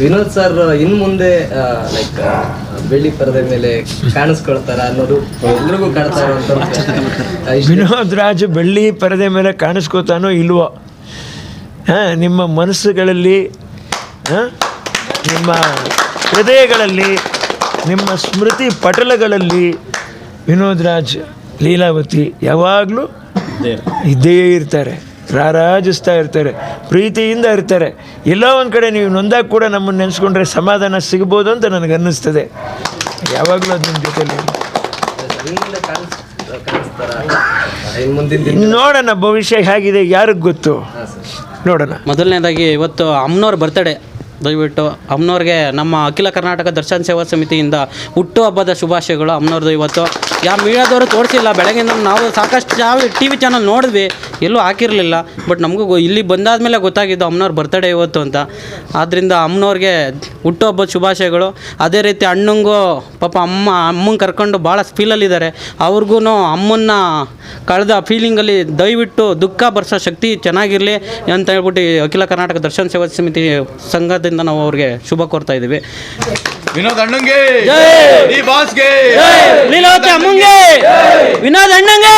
Vinod sir ಇನ್ ಮುಂದೆ like ಬೆಳ್ಳಿ ಪರದೆ ಮೇಲೆ ಕಾಣಿಸ್ಕೊಳ್ತಾರ ಅನ್ನೋದು ಎಲ್ರಿಗೂ ಕಾಣ್ತಾರ ಇರುವಂತ ವಿನೋದ್ ರಾಜ್ ಬೆಳ್ಳಿ ಪರದೆ ಮೇಲೆ ಕಾಣಿಸ್ಕೊತಾನೋ ಇಲ್ವೋ? ಹಾಂ ನಿಮ್ಮ ಮನಸ್ಸುಗಳಲ್ಲಿ ಹಾಂ ನಿಮ್ಮ ಹೃದಯಗಳಲ್ಲಿ ನಿಮ್ಮ ಸ್ಮೃತಿ ಪಟಲಗಳಲ್ಲಿ ವಿನೋದ್ ರಾಜ್ ಲೀಲಾವತಿ ಯಾವಾಗಲೂ ಇದ್ದೇ ಇರ್ತಾರೆ. ರಾರಾಜಿಸ್ತಾ ಇರ್ತಾರೆ, ಪ್ರೀತಿಯಿಂದ ಇರ್ತಾರೆ. ಎಲ್ಲೋ ಒಂದು ಕಡೆ ನೀವು ನೊಂದಾಗ ಕೂಡ ನಮ್ಮನ್ನು ನೆನೆಸ್ಕೊಂಡ್ರೆ ಸಮಾಧಾನ ಸಿಗ್ಬೋದು ಅಂತ ನನಗೆ ಅನ್ನಿಸ್ತದೆ. ಯಾವಾಗಲೂ ಅದು ನಿಮ್ಮ ಜೊತೆಯಲ್ಲಿ ನೋಡೋಣ ಭವಿಷ್ಯ ಹೇಗಿದೆ, ಯಾರಿಗೆ ಗೊತ್ತು? ನೋಡೋಣ. ಮೊದಲನೇದಾಗಿ ಇವತ್ತು ಅಮ್ಮನವ್ರ ಬರ್ತಡೇ ದಯವಿಟ್ಟು ಅಮ್ಮನವ್ರಿಗೆ ನಮ್ಮ ಅಖಿಲ ಕರ್ನಾಟಕ ದರ್ಶನ ಸೇವಾ ಸಮಿತಿಯಿಂದ ಹುಟ್ಟು ಹಬ್ಬದ ಶುಭಾಶಯಗಳು ಅಮ್ಮನವ್ರದ್ದು ಇವತ್ತು. ಯಾವ ಮೀಡಿಯಾದವರು ತೋರಿಸಿಲ್ಲ ಬೆಳಗ್ಗೆ ನಾವು ಸಾಕಷ್ಟು ಯಾವ ಟಿ ವಿ ಚಾನಲ್ ನೋಡಿದ್ವಿ. ಎಲ್ಲೂ ಹಾಕಿರಲಿಲ್ಲ. ಬಟ್ ನಮಗೂ ಇಲ್ಲಿ ಇಲ್ಲಿ ಬಂದಾದಮೇಲೆ ಗೊತ್ತಾಗಿದ್ದು ಅಮ್ಮನವ್ರ ಬರ್ತಡೇ ಇವತ್ತು ಅಂತ. ಆದ್ದರಿಂದ ಅಮ್ಮನವ್ರಿಗೆ ಹುಟ್ಟು ಹಬ್ಬದ ಶುಭಾಶಯಗಳು. ಅದೇ ರೀತಿ ಅಣ್ಣಂಗೂ ಪಾಪ ಅಮ್ಮ ಅಮ್ಮಂಗೆ ಕರ್ಕೊಂಡು ಭಾಳ ಫೀಲಲ್ಲಿದ್ದಾರೆ ಅವ್ರಿಗೂ ಅಮ್ಮನ್ನ ಕಳೆದ ಫೀಲಿಂಗಲ್ಲಿ ದಯವಿಟ್ಟು ದುಃಖ ಬರ್ಸೋ ಶಕ್ತಿ ಚೆನ್ನಾಗಿರಲಿ ಅಂತ ಹೇಳ್ಬಿಟ್ಟು ಅಖಿಲ ಕರ್ನಾಟಕ ದರ್ಶನ ಸೇವಾ ಸಮಿತಿ ಸಂಘದಿಂದ ನಾವು ಅವ್ರಿಗೆ ಶುಭ ಕೋರ್ತಾ ಇದ್ದೀವಿ. ವಿನೋದ್ ಅಣ್ಣಂಗೆ. ವಿನೋದ್ ಅಣ್ಣಂಗೆ!